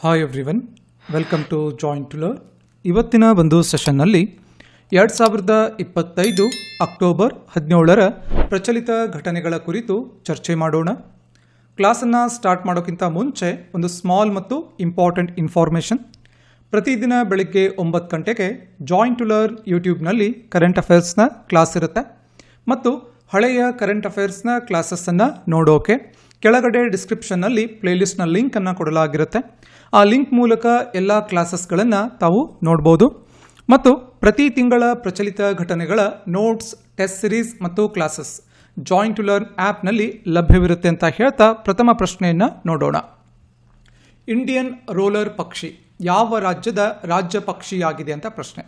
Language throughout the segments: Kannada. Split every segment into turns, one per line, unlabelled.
Hi everyone welcome to joint to learn ಇವತ್ತಿನ ಒಂದು ಸೆಷನ್ನಲ್ಲಿ ಎರಡು ಸಾವಿರದ ಇಪ್ಪತ್ತೈದು ಅಕ್ಟೋಬರ್ ಹದಿನೇಳರ ಪ್ರಚಲಿತ ಘಟನೆಗಳ ಕುರಿತು ಚರ್ಚೆ ಮಾಡೋಣ. ಕ್ಲಾಸನ್ನು ಸ್ಟಾರ್ಟ್ ಮಾಡೋಕ್ಕಿಂತ ಮುಂಚೆ ಒಂದು ಸ್ಮಾಲ್ ಮತ್ತು ಇಂಪಾರ್ಟೆಂಟ್ ಇನ್ಫಾರ್ಮೇಷನ್ ಪ್ರತಿದಿನ ಬೆಳಗ್ಗೆ ಒಂಬತ್ತು ಗಂಟೆಗೆ ಜಾಯಿಂಟ್ ಟು ಲರ್ ಯೂಟ್ಯೂಬ್ನಲ್ಲಿ ಕರೆಂಟ್ ಅಫೇರ್ಸ್ನ ಕ್ಲಾಸ್ ಇರುತ್ತೆ. ಮತ್ತು ಹಳೆಯ ಕರೆಂಟ್ ಅಫೇರ್ಸ್ನ ಕ್ಲಾಸಸ್ಸನ್ನು ನೋಡೋಕೆ ಕೆಳಗಡೆ ಡಿಸ್ಕ್ರಿಪ್ಷನ್ನಲ್ಲಿ ಪ್ಲೇಲಿಸ್ಟ್ನ ಲಿಂಕನ್ನು ಕೊಡಲಾಗಿರುತ್ತೆ. ಆ ಲಿಂಕ್ ಮೂಲಕ ಎಲ್ಲ ಕ್ಲಾಸಸ್ಗಳನ್ನು ತಾವು ನೋಡ್ಬೋದು. ಮತ್ತು ಪ್ರತಿ ತಿಂಗಳ ಪ್ರಚಲಿತ ಘಟನೆಗಳ ನೋಟ್ಸ್, ಟೆಸ್ಟ್ ಸಿರೀಸ್ ಮತ್ತು ಕ್ಲಾಸಸ್ ಜಾಯಿಂಟ್ ಟು ಲರ್ನ್ ಆ್ಯಪ್ನಲ್ಲಿ ಲಭ್ಯವಿರುತ್ತೆ ಅಂತ ಹೇಳ್ತಾ ಪ್ರಥಮ ಪ್ರಶ್ನೆಯನ್ನು ನೋಡೋಣ. ಇಂಡಿಯನ್ ರೋಲರ್ ಪಕ್ಷಿ ಯಾವ ರಾಜ್ಯದ ರಾಜ್ಯ ಪಕ್ಷಿಯಾಗಿದೆ ಅಂತ ಪ್ರಶ್ನೆ.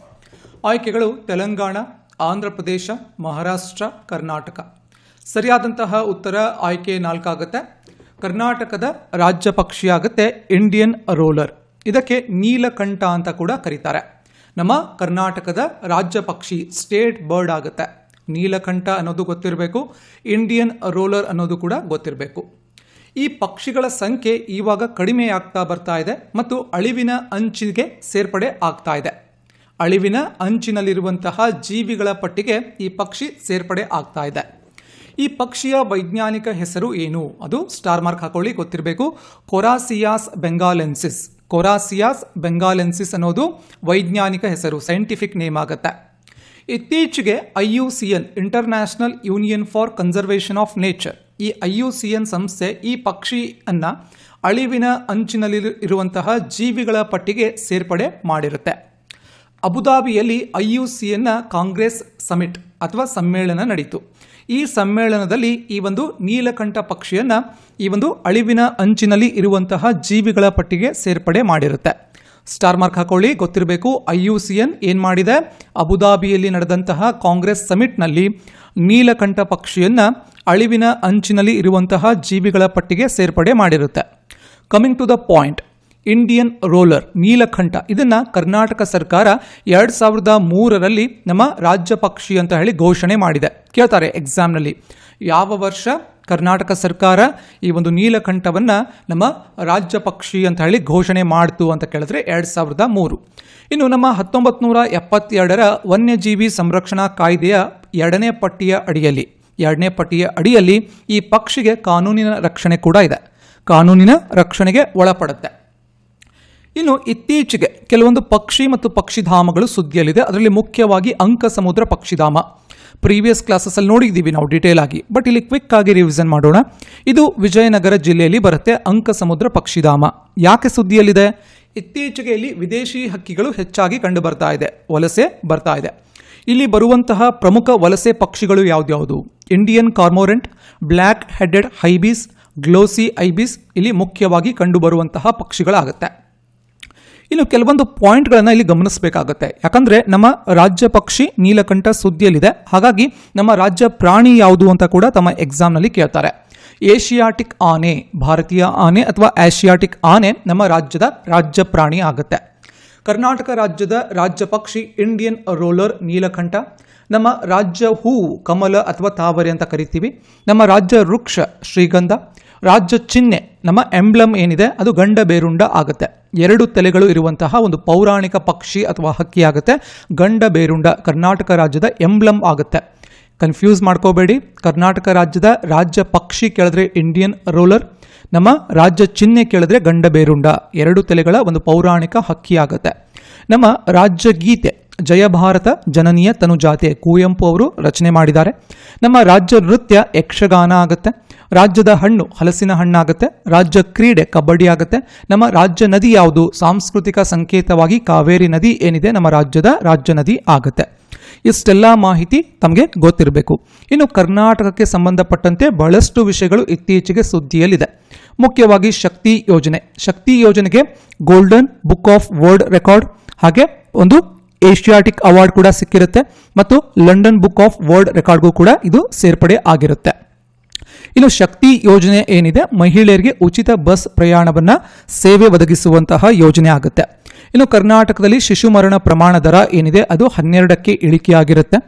ಆಯ್ಕೆಗಳು ತೆಲಂಗಾಣ ಆಂಧ್ರ ಪ್ರದೇಶ ಮಹಾರಾಷ್ಟ್ರ, ಕರ್ನಾಟಕ. ಸರಿಯಾದಂತಹ ಉತ್ತರ ಆಯ್ಕೆ ನಾಲ್ಕಾಗುತ್ತೆ. ಕರ್ನಾಟಕದ ರಾಜ್ಯ ಪಕ್ಷಿಯಾಗುತ್ತೆ ಇಂಡಿಯನ್ ರೋಲರ್ ಇದಕ್ಕೆ ನೀಲಕಂಠ ಅಂತ ಕೂಡ ಕರೀತಾರೆ. ನಮ್ಮ ಕರ್ನಾಟಕದ ರಾಜ್ಯ ಪಕ್ಷಿ ಸ್ಟೇಟ್ ಬರ್ಡ್ ಆಗುತ್ತೆ. ನೀಲಕಂಠ ಅನ್ನೋದು ಗೊತ್ತಿರಬೇಕು ಇಂಡಿಯನ್ ರೋಲರ್ ಅನ್ನೋದು ಕೂಡ ಗೊತ್ತಿರಬೇಕು. ಈ ಪಕ್ಷಿಗಳ ಸಂಖ್ಯೆ ಇವಾಗ ಕಡಿಮೆ ಆಗ್ತಾ ಬರ್ತಾ ಇದೆ ಮತ್ತು ಅಳಿವಿನ ಅಂಚಿಗೆ ಸೇರ್ಪಡೆ ಆಗ್ತಾ ಇದೆ. ಅಳಿವಿನ ಅಂಚಿನಲ್ಲಿರುವಂತಹ ಜೀವಿಗಳ ಪಟ್ಟಿಗೆ ಈ ಪಕ್ಷಿ ಸೇರ್ಪಡೆ ಆಗ್ತಾ ಇದೆ. ಈ ಪಕ್ಷಿಯ ವೈಜ್ಞಾನಿಕ ಹೆಸರು ಏನು? ಅದು ಸ್ಟಾರ್ ಮಾರ್ಕ್ ಹಾಕೊಳ್ಳಿ, ಗೊತ್ತಿರಬೇಕು. ಕೊರಾಸಿಯಾಸ್ ಬೆಂಗಾಲೆನ್ಸಿಸ್. ಕೊರಾಸಿಯಾಸ್ ಬೆಂಗಾಲೆನ್ಸಿಸ್ ಅನ್ನೋದು ವೈಜ್ಞಾನಿಕ ಹೆಸರು, ಸೈಂಟಿಫಿಕ್ ನೇಮ್ ಆಗುತ್ತೆ. ಇತ್ತೀಚೆಗೆ I U C N international union for conservation of nature ಈ ಐ ಯು ಸಿ ಎನ್ ಸಂಸ್ಥೆ ಈ ಪಕ್ಷಿಯನ್ನು ಅಳಿವಿನ ಅಂಚಿನಲ್ಲಿ ಇರುವಂತಹ ಜೀವಿಗಳ ಪಟ್ಟಿಗೆ ಸೇರ್ಪಡೆ ಮಾಡಿರುತ್ತೆ. ಅಬುದಾಬಿಯಲ್ಲಿ ಐ ಯು ಸಿ ಎನ್ನ ಕಾಂಗ್ರೆಸ್ ಸಮಿಟ್ ಅಥವಾ ಸಮ್ಮೇಳನ ನಡೀತು. ಈ ಸಮ್ಮೇಳನದಲ್ಲಿ ಈ ಒಂದು ನೀಲಕಂಠ ಪಕ್ಷಿಯನ್ನು ಈ ಒಂದು ಅಳಿವಿನ ಅಂಚಿನಲ್ಲಿ ಇರುವಂತಹ ಜೀವಿಗಳ ಪಟ್ಟಿಗೆ ಸೇರ್ಪಡೆ ಮಾಡಿರುತ್ತೆ. ಸ್ಟಾರ್ ಮಾರ್ಕ್ ಹಾಕೊಳ್ಳಿ, ಗೊತ್ತಿರಬೇಕು ಐ ಯು ಸಿ ಎನ್ ಏನು ಮಾಡಿದೆ? ಅಬುದಾಬಿಯಲ್ಲಿ ನಡೆದಂತಹ ಕಾಂಗ್ರೆಸ್ ಸಮಿಟ್ನಲ್ಲಿ ನೀಲಕಂಠ ಪಕ್ಷಿಯನ್ನು ಅಳಿವಿನ ಅಂಚಿನಲ್ಲಿ ಇರುವಂತಹ ಜೀವಿಗಳ ಪಟ್ಟಿಗೆ ಸೇರ್ಪಡೆ ಮಾಡಿರುತ್ತೆ. Coming to the point Indian roller Neelakantha ಇದನ್ನ ಕರ್ನಾಟಕ ಸರ್ಕಾರ ಎರಡ್ ಸಾವಿರದ ಮೂರರಲ್ಲಿ ನಮ್ಮ ರಾಜ್ಯ ಪಕ್ಷಿ ಅಂತ ಹೇಳಿ ಘೋಷಣೆ ಮಾಡಿದೆ. ಕೇಳ್ತಾರೆ ಎಕ್ಸಾಮ್ನಲ್ಲಿ ಯಾವ ವರ್ಷ ಕರ್ನಾಟಕ ಸರ್ಕಾರ ಈ ಒಂದು ನೀಲಕಂಠವನ್ನು ನಮ್ಮ ರಾಜ್ಯ ಪಕ್ಷಿ ಅಂತ ಹೇಳಿ ಘೋಷಣೆ ಮಾಡ್ತು ಅಂತ ಕೇಳಿದ್ರೆ ಎರಡು ಸಾವಿರದ ಮೂರು. ಇನ್ನು ನಮ್ಮ ಹತ್ತೊಂಬತ್ತು ನೂರ ಎಪ್ಪತ್ತೆರಡರ ವನ್ಯಜೀವಿ ಸಂರಕ್ಷಣಾ ಕಾಯ್ದೆಯ ಎರಡನೇ ಪಟ್ಟಿಯ ಅಡಿಯಲ್ಲಿ, ಎರಡನೇ ಪಟ್ಟಿಯ ಅಡಿಯಲ್ಲಿ ಈ ಪಕ್ಷಿಗೆ ಕಾನೂನಿನ ರಕ್ಷಣೆ ಕೂಡ ಇದೆ. ಕಾನೂನಿನ ರಕ್ಷಣೆಗೆ ಒಳಪಡುತ್ತೆ. ಇನ್ನು ಇತ್ತೀಚೆಗೆ ಕೆಲವೊಂದು ಪಕ್ಷಿ ಮತ್ತು ಪಕ್ಷಿಧಾಮಗಳು ಸುದ್ದಿಯಲ್ಲಿದೆ. ಅದರಲ್ಲಿ ಮುಖ್ಯವಾಗಿ ಅಂಕ ಸಮುದ್ರ ಪಕ್ಷಿಧಾಮ. ಪ್ರೀವಿಯಸ್ ಕ್ಲಾಸಸ್ಸಲ್ಲಿ ನೋಡಿದ್ದೀವಿ ನಾವು ಡೀಟೇಲ್ ಆಗಿ. ಬಟ್ ಇಲ್ಲಿ ಕ್ವಿಕ್ ಆಗಿ ರಿವಿಷನ್ ಮಾಡೋಣ. ಇದು ವಿಜಯನಗರ ಜಿಲ್ಲೆಯಲ್ಲಿ ಬರುತ್ತೆ ಅಂಕ ಸಮುದ್ರ ಪಕ್ಷಿಧಾಮ. ಯಾಕೆ ಸುದ್ದಿಯಲ್ಲಿದೆ? ಇತ್ತೀಚೆಗೆ ಇಲ್ಲಿ ವಿದೇಶಿ ಹಕ್ಕಿಗಳು ಹೆಚ್ಚಾಗಿ ಕಂಡು ಬರ್ತಾ ಇದೆ. ವಲಸೆ ಬರ್ತಾ ಇದೆ. ಇಲ್ಲಿ ಬರುವಂತಹ ಪ್ರಮುಖ ವಲಸೆ ಪಕ್ಷಿಗಳು ಯಾವ್ದ್ಯಾವುದು Indian cormorant black headed ibis glossy ibis ಇಲ್ಲಿ ಮುಖ್ಯವಾಗಿ ಕಂಡುಬರುವಂತಹ ಪಕ್ಷಿಗಳಾಗುತ್ತೆ. ಇನ್ನು ಕೆಲವೊಂದು ಪಾಯಿಂಟ್ಗಳನ್ನು ಇಲ್ಲಿ ಗಮನಿಸಬೇಕಾಗುತ್ತೆ. ಯಾಕಂದರೆ ನಮ್ಮ ರಾಜ್ಯ ಪಕ್ಷಿ ನೀಲಕಂಠ ಸುದ್ದಿಯಲ್ಲಿದೆ. ಹಾಗಾಗಿ ನಮ್ಮ ರಾಜ್ಯ ಪ್ರಾಣಿ ಯಾವುದು ಅಂತ ಕೂಡ ತಮ್ಮ ಎಕ್ಸಾಮ್ನಲ್ಲಿ ಕೇಳ್ತಾರೆ. ಏಷಿಯಾಟಿಕ್ ಆನೆ, ಭಾರತೀಯ ಆನೆ ಅಥವಾ ಏಷಿಯಾಟಿಕ್ ಆನೆ ನಮ್ಮ ರಾಜ್ಯದ ರಾಜ್ಯ ಪ್ರಾಣಿ ಆಗುತ್ತೆ. ಕರ್ನಾಟಕ ರಾಜ್ಯದ ರಾಜ್ಯ ಪಕ್ಷಿ ಇಂಡಿಯನ್ ರೋಲರ್ ನೀಲಕಂಠ, ನಮ್ಮ ರಾಜ್ಯ ಹೂ, ಕಮಲ ಅಥವಾ ತಾವರೆ ಅಂತ ಕರಿತೀವಿ. ನಮ್ಮ ರಾಜ್ಯ ವೃಕ್ಷ ಶ್ರೀಗಂಧ ರಾಜ್ಯ ಚಿಹ್ನೆ, ನಮ್ಮ ಎಂಬ್ಲಮ್ ಏನಿದೆ, ಅದು ಗಂಡ ಬೇರುಂಡ ಆಗುತ್ತೆ. ಎರಡು ತಲೆಗಳು ಇರುವಂತಹ ಒಂದು ಪೌರಾಣಿಕ ಪಕ್ಷಿ ಅಥವಾ ಹಕ್ಕಿ ಆಗುತ್ತೆ. ಗಂಡ ಬೇರುಂಡ ಕರ್ನಾಟಕ ರಾಜ್ಯದ ಎಂಬ್ಲಮ್ ಆಗುತ್ತೆ. ಕನ್ಫ್ಯೂಸ್ ಮಾಡ್ಕೋಬೇಡಿ. ಕರ್ನಾಟಕ ರಾಜ್ಯದ ರಾಜ್ಯ ಪಕ್ಷಿ ಕೇಳಿದ್ರೆ ಇಂಡಿಯನ್ ರೋಲರ್ ನಮ್ಮ ರಾಜ್ಯ ಚಿಹ್ನೆ ಕೇಳಿದ್ರೆ ಗಂಡ ಬೇರುಂಡ. ಎರಡು ತಲೆಗಳ ಒಂದು ಪೌರಾಣಿಕ ಹಕ್ಕಿ ಆಗುತ್ತೆ. ನಮ್ಮ ರಾಜ್ಯ ಗೀತೆ ಜಯ ಭಾರತ ಜನನೀಯ ತನುಜಾತೆ ಕುವೆಂಪು ಅವರು ರಚನೆ ಮಾಡಿದ್ದಾರೆ. ನಮ್ಮ ರಾಜ್ಯ ನೃತ್ಯ ಯಕ್ಷಗಾನ ಆಗುತ್ತೆ. ರಾಜ್ಯದ ಹಣ್ಣು ಹಲಸಿನ ಹಣ್ಣಾಗುತ್ತೆ. ರಾಜ್ಯ ಕ್ರೀಡೆ ಕಬಡ್ಡಿ ಆಗುತ್ತೆ. ನಮ್ಮ ರಾಜ್ಯ ನದಿ ಯಾವುದು? ಸಾಂಸ್ಕೃತಿಕ ಸಂಕೇತವಾಗಿ ಕಾವೇರಿ ನದಿ ಏನಿದೆ? ನಮ್ಮ ರಾಜ್ಯದ ರಾಜ್ಯ ನದಿ ಆಗುತ್ತೆ. ಇಷ್ಟೆಲ್ಲ ಮಾಹಿತಿ ತಮಗೆ ಗೊತ್ತಿರಬೇಕು. ಇನ್ನು ಕರ್ನಾಟಕಕ್ಕೆ ಸಂಬಂಧಪಟ್ಟಂತೆ ಬಹಳಷ್ಟು ವಿಷಯಗಳು ಇತ್ತೀಚೆಗೆ ಸುದ್ದಿಯಲ್ಲಿದೆ. ಮುಖ್ಯವಾಗಿ ಶಕ್ತಿ ಯೋಜನೆ. ಶಕ್ತಿ ಯೋಜನೆಗೆ golden book of world record ಹಾಗೆ ಒಂದು ಏಷಿಯಾಟಿಕ್ ಅವಾರ್ಡ್ ಕೂಡ ಸಿಕ್ಕಿರುತ್ತೆ ಮತ್ತು ಲಂಡನ್ ಬುಕ್ ಆಫ್ ವರ್ಲ್ಡ್ ರೆಕಾರ್ಡ್ಗೂ ಕೂಡ ಇದು ಸೇರ್ಪಡೆ ಆಗಿರುತ್ತೆ. ಇನ್ನು ಶಕ್ತಿ ಯೋಜನೆ ಏನಿದೆ? ಮಹಿಳೆಯರಿಗೆ ಉಚಿತ ಬಸ್ ಪ್ರಯಾಣವನ್ನು ಸೇವೆ ಒದಗಿಸುವಂತಹ ಯೋಜನೆ ಆಗುತ್ತೆ. ಇನ್ನು ಕರ್ನಾಟಕದಲ್ಲಿ ಶಿಶು ಮರಣ ಪ್ರಮಾಣ ದರ ಏನಿದೆ? ಅದು ಹನ್ನೆರಡಕ್ಕೆ ಇಳಿಕೆಯಾಗಿರುತ್ತೆ.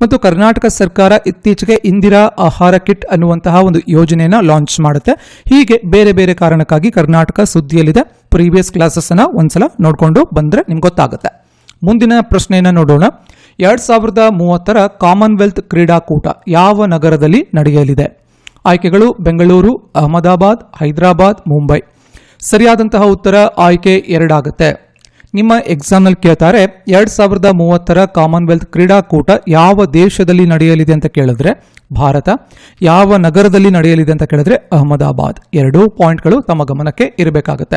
ಮತ್ತು ಕರ್ನಾಟಕ ಸರ್ಕಾರ ಇತ್ತೀಚೆಗೆ ಇಂದಿರಾ ಆಹಾರ ಕಿಟ್ ಅನ್ನುವಂತಹ ಒಂದು ಯೋಜನೆಯನ್ನು ಲಾಂಚ್ ಮಾಡುತ್ತೆ. ಹೀಗೆ ಬೇರೆ ಬೇರೆ ಕಾರಣಕ್ಕಾಗಿ ಕರ್ನಾಟಕ ಸುದ್ದಿಯಲ್ಲಿದೆ. ಪ್ರೀವಿಯಸ್ ಕ್ಲಾಸಸ್ ಅನ್ನ ಒಂದ್ಸಲ ನೋಡ್ಕೊಂಡು ಬಂದ್ರೆ ನಿಮ್ಗೆ ಗೊತ್ತಾಗುತ್ತೆ. ಮುಂದಿನ ಪ್ರಶ್ನೆಯನ್ನು ನೋಡೋಣ. ಎರಡ್ ಸಾವಿರದ ಮೂವತ್ತರ ಕಾಮನ್ವೆಲ್ತ್ ಕ್ರೀಡಾಕೂಟ ಯಾವ ನಗರದಲ್ಲಿ ನಡೆಯಲಿದೆ? ಆಯ್ಕೆಗಳು ಬೆಂಗಳೂರು, ಅಹಮದಾಬಾದ್, ಹೈದರಾಬಾದ್, ಮುಂಬೈ. ಸರಿಯಾದಂತಹ ಉತ್ತರ ಆಯ್ಕೆ ಎರಡಾಗುತ್ತೆ. ನಿಮ್ಮ ಎಕ್ಸಾಮ್ನಲ್ಲಿ ಕೇಳ್ತಾರೆ, ಎರಡು ಸಾವಿರದ ಮೂವತ್ತರ ಕಾಮನ್ವೆಲ್ತ್ ಕ್ರೀಡಾಕೂಟ ಯಾವ ದೇಶದಲ್ಲಿ ನಡೆಯಲಿದೆ ಅಂತ ಕೇಳಿದ್ರೆ ಭಾರತ, ಯಾವ ನಗರದಲ್ಲಿ ನಡೆಯಲಿದೆ ಅಂತ ಕೇಳಿದ್ರೆ ಅಹಮದಾಬಾದ್. ಎರಡೂ ಪಾಯಿಂಟ್ಗಳು ತಮ್ಮ ಗಮನಕ್ಕೆ ಇರಬೇಕಾಗುತ್ತೆ.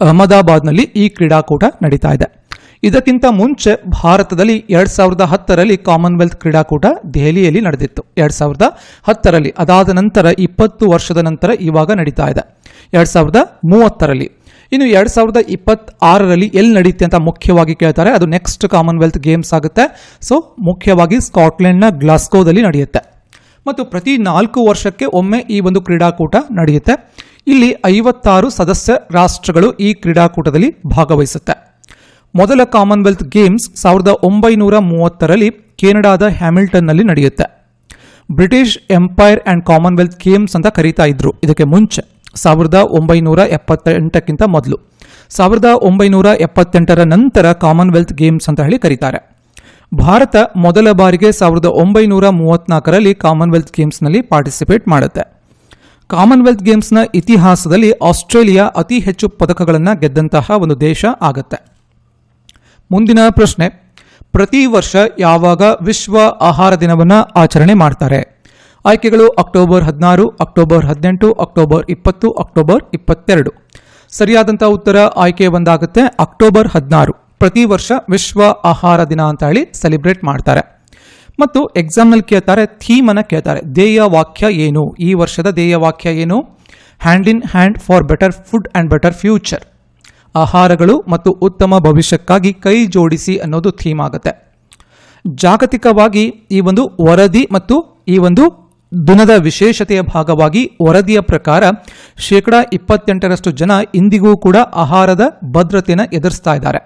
ಅಹಮದಾಬಾದ್ನಲ್ಲಿ ಈ ಕ್ರೀಡಾಕೂಟ ನಡೀತಾ ಇದೆ. ಇದಕ್ಕಿಂತ ಮುಂಚೆ ಭಾರತದಲ್ಲಿ ಎರಡ್ ಸಾವಿರದ ಹತ್ತರಲ್ಲಿ ಕಾಮನ್ವೆಲ್ತ್ ಕ್ರೀಡಾಕೂಟ ದೆಹಲಿಯಲ್ಲಿ ನಡೆದಿತ್ತು. ಎರಡ್ ಸಾವಿರದ ಹತ್ತರಲ್ಲಿ, ಅದಾದ ನಂತರ ಇಪ್ಪತ್ತು ವರ್ಷದ ನಂತರ ಇವಾಗ ನಡೀತಾ ಇದೆ. ಎರಡ್ ಸಾವಿರದ ಮೂವತ್ತರಲ್ಲಿ. ಇನ್ನು ಎರಡ್ ಸಾವಿರದ ಇಪ್ಪತ್ತಾರರಲ್ಲಿ ಎಲ್ಲಿ ನಡೆಯುತ್ತೆ ಅಂತ ಮುಖ್ಯವಾಗಿ ಕೇಳ್ತಾರೆ, ಅದು ನೆಕ್ಸ್ಟ್ ಕಾಮನ್ವೆಲ್ತ್ ಗೇಮ್ಸ್ ಆಗುತ್ತೆ. ಸೊ ಮುಖ್ಯವಾಗಿ ಸ್ಕಾಟ್ಲೆಂಡ್ನ ಗ್ಲಾಸ್ಕೋದಲ್ಲಿ ನಡೆಯುತ್ತೆ. ಮತ್ತು ಪ್ರತಿ ನಾಲ್ಕು ವರ್ಷಕ್ಕೆ ಒಮ್ಮೆ ಈ ಒಂದು ಕ್ರೀಡಾಕೂಟ ನಡೆಯುತ್ತೆ. ಇಲ್ಲಿ ಐವತ್ತಾರು ಸದಸ್ಯ ರಾಷ್ಟ್ರಗಳು ಈ ಕ್ರೀಡಾಕೂಟದಲ್ಲಿ ಭಾಗವಹಿಸುತ್ತೆ. ಮೊದಲ ಕಾಮನ್ವೆಲ್ತ್ ಗೇಮ್ಸ್ ಸಾವಿರದ ಒಂಬೈನೂರ ಮೂವತ್ತರಲ್ಲಿ ಕೆನಡಾದ ಹ್ಯಾಮಿಲ್ಟನ್ನಲ್ಲಿ ನಡೆಯುತ್ತೆ. British Empire and Commonwealth Games ಅಂತ ಕರೀತಾ ಇದ್ರು. ಇದಕ್ಕೆ ಮುಂಚೆ ಸಾವಿರದ ಒಂಬೈನೂರ ಎಪ್ಪತ್ತೆಂಟಕ್ಕಿಂತ ಮೊದಲು. ಸಾವಿರದ ಒಂಬೈನೂರ ಎಪ್ಪತ್ತೆಂಟರ ನಂತರ ಕಾಮನ್ವೆಲ್ತ್ ಗೇಮ್ಸ್ ಅಂತ ಹೇಳಿ ಕರೀತಾರೆ. ಭಾರತ ಮೊದಲ ಬಾರಿಗೆ ಸಾವಿರದ ಒಂಬೈನೂರ ಮೂವತ್ತ್ನಾಲ್ಕರಲ್ಲಿ ಕಾಮನ್ವೆಲ್ತ್ ಗೇಮ್ಸ್ನಲ್ಲಿ ಪಾರ್ಟಿಸಿಪೇಟ್ ಮಾಡುತ್ತೆ. ಕಾಮನ್ವೆಲ್ತ್ ಗೇಮ್ಸ್ನ ಇತಿಹಾಸದಲ್ಲಿ ಆಸ್ಟ್ರೇಲಿಯಾ ಅತಿ ಹೆಚ್ಚು ಪದಕಗಳನ್ನು ಗೆದ್ದಂತಹ ಒಂದು ದೇಶ ಆಗುತ್ತೆ. ಮುಂದಿನ ಪ್ರಶ್ನೆ. ಪ್ರತಿ ವರ್ಷ ಯಾವಾಗ ವಿಶ್ವ ಆಹಾರ ದಿನವನ್ನು ಆಚರಣೆ ಮಾಡ್ತಾರೆ? ಆಯ್ಕೆಗಳು ಅಕ್ಟೋಬರ್ ಹದಿನಾರು, ಅಕ್ಟೋಬರ್ ಹದಿನೆಂಟು, ಅಕ್ಟೋಬರ್ ಇಪ್ಪತ್ತು, ಅಕ್ಟೋಬರ್ ಇಪ್ಪತ್ತೆರಡು. ಸರಿಯಾದಂಥ ಉತ್ತರ ಆಯ್ಕೆ ಒಂದಾಗುತ್ತೆ ಅಕ್ಟೋಬರ್ ಹದಿನಾರು. ಪ್ರತಿ ವರ್ಷ ವಿಶ್ವ ಆಹಾರ ದಿನ ಅಂತ ಹೇಳಿ ಸೆಲೆಬ್ರೇಟ್ ಮಾಡ್ತಾರೆ. ಮತ್ತು ಎಕ್ಸಾಮ್ನಲ್ಲಿ ಕೇಳ್ತಾರೆ, ಥೀಮನ್ನು ಕೇಳ್ತಾರೆ. ಧ್ಯೇಯ ವಾಕ್ಯ ಏನು? ಈ ವರ್ಷದ ಧ್ಯೇಯ ವಾಕ್ಯ ಏನು? Hand in hand for better food and better future ಆಹಾರಗಳು ಮತ್ತು ಉತ್ತಮ ಭವಿಷ್ಯಕ್ಕಾಗಿ ಕೈ ಜೋಡಿಸಿ ಅನ್ನೋದು ಥೀಮ್ ಆಗುತ್ತೆ. ಜಾಗತಿಕವಾಗಿ ಈ ಒಂದು ವರದಿ ಮತ್ತು ಈ ಒಂದು ದಿನದ ವಿಶೇಷತೆಯ ಭಾಗವಾಗಿ ವರದಿಯ ಪ್ರಕಾರ ಶೇಕಡ ಇಪ್ಪತ್ತೆಂಟರಷ್ಟು ಜನ ಇಂದಿಗೂ ಕೂಡ ಆಹಾರದ ಭದ್ರತೆಯನ್ನು ಎದುರಿಸ್ತಾ ಇದ್ದಾರೆ.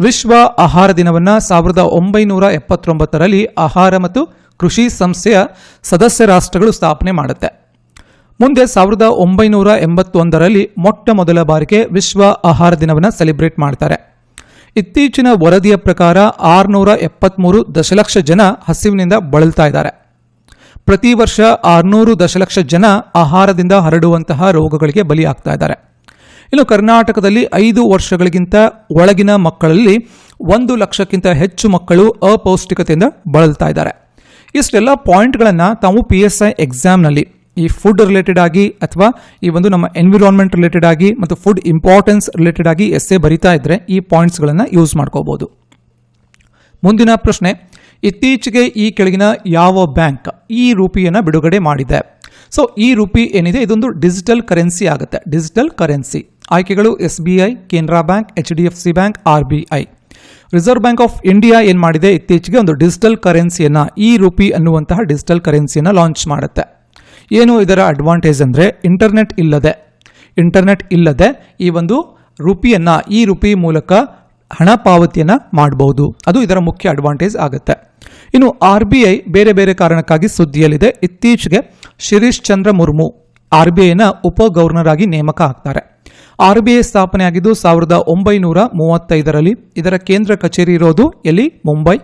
ವಿಶ್ವ ಆಹಾರ ದಿನವನ್ನು ಸಾವಿರದ ಒಂಬೈನೂರ ಎಪ್ಪತ್ತೊಂಬತ್ತರಲ್ಲಿ ಆಹಾರ ಮತ್ತು ಕೃಷಿ ಸಂಸ್ಥೆಯ ಸದಸ್ಯ ರಾಷ್ಟ್ರಗಳು ಸ್ಥಾಪನೆ ಮಾಡುತ್ತೆ. ಮುಂದೆ ಸಾವಿರದ ಒಂಬೈನೂರ ಎಂಬತ್ತೊಂದರಲ್ಲಿ ಮೊಟ್ಟ ಮೊದಲ ಬಾರಿಗೆ ವಿಶ್ವ ಆಹಾರ ದಿನವನ್ನು ಸೆಲೆಬ್ರೇಟ್ ಮಾಡ್ತಾರೆ. ಇತ್ತೀಚಿನ ವರದಿಯ ಪ್ರಕಾರ ಆರುನೂರ ಎಪ್ಪತ್ತ್ಮೂರು ದಶಲಕ್ಷ ಜನ ಹಸಿವಿನಿಂದ ಬಳಲ್ತಾ ಇದ್ದಾರೆ. ಪ್ರತಿ ವರ್ಷ ಆರುನೂರು ದಶಲಕ್ಷ ಜನ ಆಹಾರದಿಂದ ಹರಡುವಂತಹ ರೋಗಗಳಿಗೆ ಬಲಿಯಾಗ್ತಾ ಇದ್ದಾರೆ. ಇನ್ನು ಕರ್ನಾಟಕದಲ್ಲಿ ಐದು ವರ್ಷಗಳಿಗಿಂತ ಒಳಗಿನ ಮಕ್ಕಳಲ್ಲಿ ಒಂದು ಲಕ್ಷಕ್ಕಿಂತ ಹೆಚ್ಚು ಮಕ್ಕಳು ಅಪೌಷ್ಟಿಕತೆಯಿಂದ ಬಳಲ್ತಾ ಇದ್ದಾರೆ. ಇಷ್ಟೆಲ್ಲ ಪಾಯಿಂಟ್ಗಳನ್ನು ತಾವು ಪಿ ಎಸ್ ಐ ಎಕ್ಸಾಮ್ನಲ್ಲಿ ಈ ಫುಡ್ ರಿಲೇಟೆಡ್ ಆಗಿ ಅಥವಾ ಈ ಒಂದು ನಮ್ಮ ಎನ್ವಿರಾನ್ಮೆಂಟ್ ರಿಲೇಟೆಡ್ ಆಗಿ ಮತ್ತು ಫುಡ್ ಇಂಪಾರ್ಟೆನ್ಸ್ ರಿಲೇಟೆಡ್ ಆಗಿ ಎಸ್ಸೆ ಬರಿತಾ ಇದ್ರೆ ಈ ಪಾಯಿಂಟ್ಸ್ಗಳನ್ನು ಯೂಸ್ ಮಾಡ್ಕೋಬಹುದು ಮುಂದಿನ ಪ್ರಶ್ನೆ, ಇತ್ತೀಚೆಗೆ ಈ ಕೆಳಗಿನ ಯಾವ ಬ್ಯಾಂಕ್ ಈ ರೂಪಿಯನ್ನು ಬಿಡುಗಡೆ ಮಾಡಿದೆ? ಸೊ ಈ ರೂಪಿ ಏನಿದೆ? ಇದೊಂದು ಡಿಜಿಟಲ್ ಕರೆನ್ಸಿ ಆಗುತ್ತೆ. ಡಿಜಿಟಲ್ ಕರೆನ್ಸಿ ಆಯ್ಕೆಗಳು S B I Canara bank H D F C bank R B I reserve bank of India ಏನು ಮಾಡಿದೆ? ಇತ್ತೀಚೆಗೆ ಒಂದು ಡಿಜಿಟಲ್ ಕರೆನ್ಸಿಯನ್ನು ಈ ರೂಪಿ ಅನ್ನುವಂತಹ ಡಿಜಿಟಲ್ ಕರೆನ್ಸಿಯನ್ನು ಲಾಂಚ್ ಮಾಡುತ್ತೆ. ಏನು ಇದರ ಅಡ್ವಾಂಟೇಜ್ ಅಂದರೆ ಇಂಟರ್ನೆಟ್ ಇಲ್ಲದೆ ಇಂಟರ್ನೆಟ್ ಇಲ್ಲದೆ ಈ ಒಂದು ರುಪಿಯನ್ನು, ಈ ರುಪಿ ಮೂಲಕ ಹಣ ಪಾವತಿಯನ್ನು ಮಾಡಬಹುದು ಅದು ಇದರ ಮುಖ್ಯ ಅಡ್ವಾಂಟೇಜ್ ಆಗುತ್ತೆ. ಇನ್ನು ಆರ್ ಬಿ ಐ ಬೇರೆ ಬೇರೆ ಕಾರಣಕ್ಕಾಗಿ ಸುದ್ದಿಯಲ್ಲಿದೆ. ಇತ್ತೀಚೆಗೆ ಶಿರೀಶ್ ಚಂದ್ರ ಮುರ್ಮು ಆರ್ ಬಿ ಐನ ಉಪ ಗವರ್ನರ್ ಆಗಿ ನೇಮಕ ಆಗ್ತಾರೆ. ಆರ್ ಸ್ಥಾಪನೆಯಾಗಿದ್ದು ಸಾವಿರದ ಒಂಬೈನೂರ ಮೂವತ್ತೈದರಲ್ಲಿ ಇದರ ಕೇಂದ್ರ ಕಚೇರಿ ಇರೋದು ಎಲ್ಲಿ? ಮುಂಬೈ.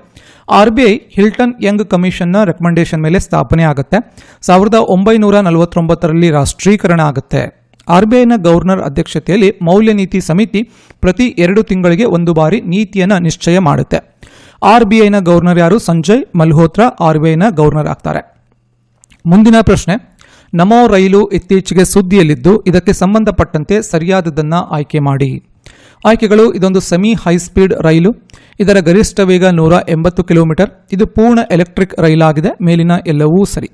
ಆರ್ಬಿಐ ಹಿಲ್ಟನ್ ಯಂಗ್ ಕಮಿಷನ್ನ ರೆಕಮೆಂಡೇಶನ್ ಮೇಲೆ ಸ್ಥಾಪನೆ ಆಗುತ್ತೆ. ಸಾವಿರದ ಒಂಬೈನೂರ ನಲವತ್ತೊಂಬತ್ತರಲ್ಲಿ ರಾಷ್ಟ್ರೀಕರಣ ಆಗುತ್ತೆ. ಆರ್ಬಿಐನ ಗವರ್ನರ್ ಅಧ್ಯಕ್ಷತೆಯಲ್ಲಿ ಮೌಲ್ಯ ನೀತಿ ಸಮಿತಿ ಪ್ರತಿ ಎರಡು ತಿಂಗಳಿಗೆ ಒಂದು ಬಾರಿ ನೀತಿಯನ್ನು ನಿಶ್ಚಯ ಮಾಡುತ್ತೆ. ಆರ್ಬಿಐನ ಗವರ್ನರ್ ಯಾರು? ಸಂಜಯ್ ಮಲ್ಹೋತ್ರಾ ಆರ್ಬಿಐನ ಗವರ್ನರ್ ಆಗ್ತಾರೆ. ಮುಂದಿನ ಪ್ರಶ್ನೆ. ನಮೋ ರೈಲು ಇತ್ತೀಚೆಗೆ ಸುದ್ದಿಯಲ್ಲಿದ್ದು, ಇದಕ್ಕೆ ಸಂಬಂಧಪಟ್ಟಂತೆ ಸರಿಯಾದದನ್ನ ಆಯ್ಕೆ ಮಾಡಿ. ಆಯ್ಕೆಗಳು, ಇದೊಂದು ಸೆಮಿ ಹೈ ಸ್ಪೀಡ್ ರೈಲು. ಇದರ ಗರಿಷ್ಠ ವೇಗ ನೂರ ಎಂಬತ್ತು ಕಿಲೋಮೀಟರ್. ಇದು ಪೂರ್ಣ ಎಲೆಕ್ಟ್ರಿಕ್ ರೈಲಾಗಿದೆ, ಮೇಲಿನ ಎಲ್ಲವೂ ಸರಿ.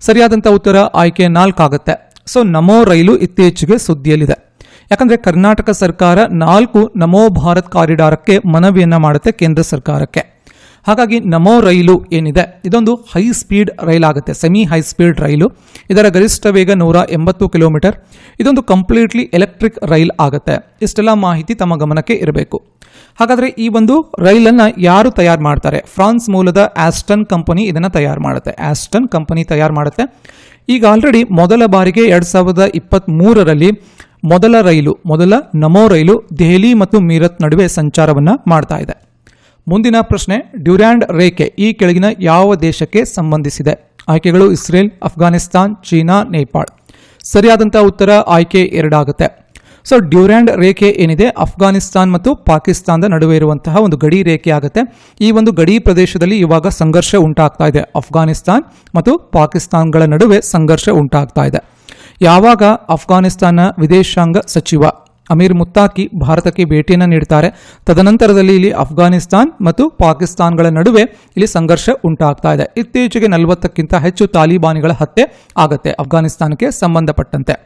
ಸರಿಯಾದಂಥ ಉತ್ತರ ಆಯ್ಕೆ ನಾಲ್ಕಾಗುತ್ತೆ. ಸೊ, ನಮೋ ರೈಲು ಇತ್ತೀಚೆಗೆ ಸುದ್ದಿಯಲ್ಲಿದೆ. ಯಾಕಂದ್ರೆ ಕರ್ನಾಟಕ ಸರ್ಕಾರ ನಾಲ್ಕು ನಮೋ ಭಾರತ್ ಕಾರಿಡಾರಕ್ಕೆ ಮನವಿಯನ್ನ ಮಾಡುತ್ತೆ ಕೇಂದ್ರ ಸರ್ಕಾರಕ್ಕೆ. ಹಾಗಾಗಿ ನಮೋ ರೈಲು ಏನಿದೆ, ಇದೊಂದು ಹೈ ಸ್ಪೀಡ್ ರೈಲ್ ಆಗುತ್ತೆ ಸೆಮಿ ಹೈ ಸ್ಪೀಡ್ ರೈಲು. ಇದರ ಗರಿಷ್ಠ ವೇಗ ನೂರ ಎಂಬತ್ತು ಕಿಲೋಮೀಟರ್ ಇದೊಂದು ಕಂಪ್ಲೀಟ್ಲಿ ಎಲೆಕ್ಟ್ರಿಕ್ ರೈಲ್ ಆಗುತ್ತೆ. ಇಷ್ಟೆಲ್ಲ ಮಾಹಿತಿ ತಮ್ಮ ಗಮನಕ್ಕೆ ಇರಬೇಕು. ಹಾಗಾದರೆ ಈ ಒಂದು ರೈಲನ್ನು ಯಾರು ತಯಾರು ಮಾಡ್ತಾರೆ? ಫ್ರಾನ್ಸ್ ಮೂಲದ ಆಸ್ಟನ್ ಕಂಪನಿ ಇದನ್ನು ತಯಾರು ಮಾಡುತ್ತೆ. ಆಸ್ಟನ್ ಕಂಪನಿ ತಯಾರು ಮಾಡುತ್ತೆ. ಈಗ ಆಲ್ರೆಡಿ ಮೊದಲ ಬಾರಿಗೆ ಎರಡು ಸಾವಿರದ ಇಪ್ಪತ್ತ್ಮೂರರಲ್ಲಿ ಮೊದಲ ರೈಲು, ಮೊದಲ ನಮೋ ರೈಲು ದೆಹಲಿ ಮತ್ತು ಮೀರತ್ ನಡುವೆ ಸಂಚಾರವನ್ನು ಮಾಡ್ತಾ ಇದೆ. ಮುಂದಿನ ಪ್ರಶ್ನೆ ಡ್ಯೂರ್ಯಾಂಡ್ ರೇಖೆ ಈ ಕೆಳಗಿನ ಯಾವ ದೇಶಕ್ಕೆ ಸಂಬಂಧಿಸಿದೆ? ಆಯ್ಕೆಗಳು ಇಸ್ರೇಲ್, ಅಫ್ಘಾನಿಸ್ತಾನ್, ಚೀನಾ, ನೇಪಾಳ್. ಸರಿಯಾದಂಥ ಉತ್ತರ ಆಯ್ಕೆ ಎರಡಾಗುತ್ತೆ. ಸೊ ಡ್ಯೂರ್ಯಾಂಡ್ ರೇಖೆ ಏನಿದೆ? ಅಫ್ಘಾನಿಸ್ತಾನ್ ಮತ್ತು ಪಾಕಿಸ್ತಾನದ ನಡುವೆ ಇರುವಂತಹ ಒಂದು ಗಡಿ ರೇಖೆ ಆಗುತ್ತೆ. ಈ ಒಂದು ಗಡಿ ಪ್ರದೇಶದಲ್ಲಿ ಇವಾಗ ಸಂಘರ್ಷ ಉಂಟಾಗ್ತಾ ಇದೆ. ಅಫ್ಘಾನಿಸ್ತಾನ್ ಮತ್ತು ಪಾಕಿಸ್ತಾನ್ಗಳ ನಡುವೆ ಸಂಘರ್ಷ ಉಂಟಾಗ್ತಾ ಇದೆ. ಯಾವಾಗ ಅಫ್ಘಾನಿಸ್ತಾನ ವಿದೇಶಾಂಗ ಸಚಿವ ಅಮೀರ್ ಮುತ್ತಾಕಿ ಭಾರತಕ್ಕೆ ಭೇಟಿಯನ್ನು ನೀಡುತ್ತಾರೆ ತದನಂತರದಲ್ಲಿ ಇಲ್ಲಿ ಅಫ್ಘಾನಿಸ್ತಾನ್ ಮತ್ತು ಪಾಕಿಸ್ತಾನ್ಗಳ ನಡುವೆ ಇಲ್ಲಿ ಸಂಘರ್ಷ ಉಂಟಾಗ್ತಾ ಇದೆ. ಇತ್ತೀಚೆಗೆ ನಲವತ್ತಕ್ಕಿಂತ ಹೆಚ್ಚು ತಾಲಿಬಾನಿಗಳ ಹತ್ಯೆ ಆಗುತ್ತೆ, ಅಫ್ಘಾನಿಸ್ತಾನಕ್ಕೆ ಸಂಬಂಧಪಟ್ಟಂತೆ.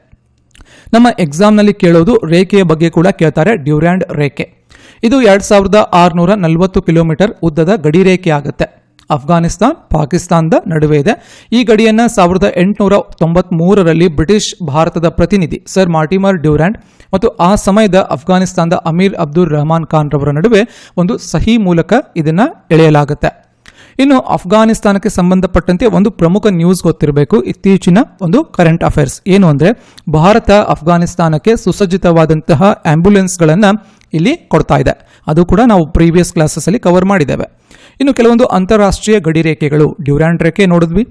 ನಮ್ಮ ಎಕ್ಸಾಮ್ನಲ್ಲಿ ಕೇಳೋದು ರೇಖೆಯ ಬಗ್ಗೆ ಕೂಡ ಕೇಳ್ತಾರೆ ಡ್ಯೂರ್ಯಾಂಡ್ ರೇಖೆ. ಇದು ಎರಡು ಸಾವಿರದ ಆರುನೂರ ನಲವತ್ತು ಕಿಲೋಮೀಟರ್ ಉದ್ದದ ಗಡಿ ರೇಖೆ ಆಗುತ್ತೆ. ಅಫ್ಘಾನಿಸ್ತಾನ್ ಪಾಕಿಸ್ತಾನದ ನಡುವೆ ಇದೆ. ಈ ಗಡಿಯನ್ನು ಸಾವಿರದ ಎಂಟುನೂರ ತೊಂಬತ್ಮೂರರಲ್ಲಿ ಬ್ರಿಟಿಷ್ ಭಾರತದ ಪ್ರತಿನಿಧಿ ಸರ್ ಮಾರ್ಟಿಮರ್ ಡ್ಯೂರ್ಯಾಂಡ್ ಮತ್ತು ಆ ಸಮಯದ ಅಫ್ಘಾನಿಸ್ತಾನದ ಅಮೀರ್ ಅಬ್ದುಲ್ ರಹಮಾನ್ ಖಾನ್ ರವರ ನಡುವೆ ಒಂದು ಸಹಿ ಮೂಲಕ ಇದನ್ನು ಎಳೆಯಲಾಗುತ್ತೆ. ಇನ್ನು ಅಫ್ಘಾನಿಸ್ತಾನಕ್ಕೆ ಸಂಬಂಧಪಟ್ಟಂತೆ ಒಂದು ಪ್ರಮುಖ ನ್ಯೂಸ್ ಗೊತ್ತಿರಬೇಕು. ಇತ್ತೀಚಿನ ಒಂದು ಕರೆಂಟ್ ಅಫೇರ್ಸ್. ಏನು ಅಂದರೆ, ಭಾರತ ಅಫ್ಘಾನಿಸ್ತಾನಕ್ಕೆ ಸುಸಜ್ಜಿತವಾದಂತಹ ಆಂಬ್ಯುಲೆನ್ಸ್ಗಳನ್ನು ಇಲ್ಲಿ ಕೊಡ್ತಾ ಇದೆ. ಅದು ಕೂಡ ನಾವು ಪ್ರೀವಿಯಸ್ ಕ್ಲಾಸಸ್ಸಲ್ಲಿ ಕವರ್ ಮಾಡಿದ್ದೇವೆ. ಇನ್ನು ಕೆಲವೊಂದು ಅಂತಾರಾಷ್ಟ್ರೀಯ ಗಡಿ ರೇಖೆಗಳು ಡ್ಯೂರ್ಯಾಂಡ್ ರೇಖೆ ನೋಡಿದ್ವಿ.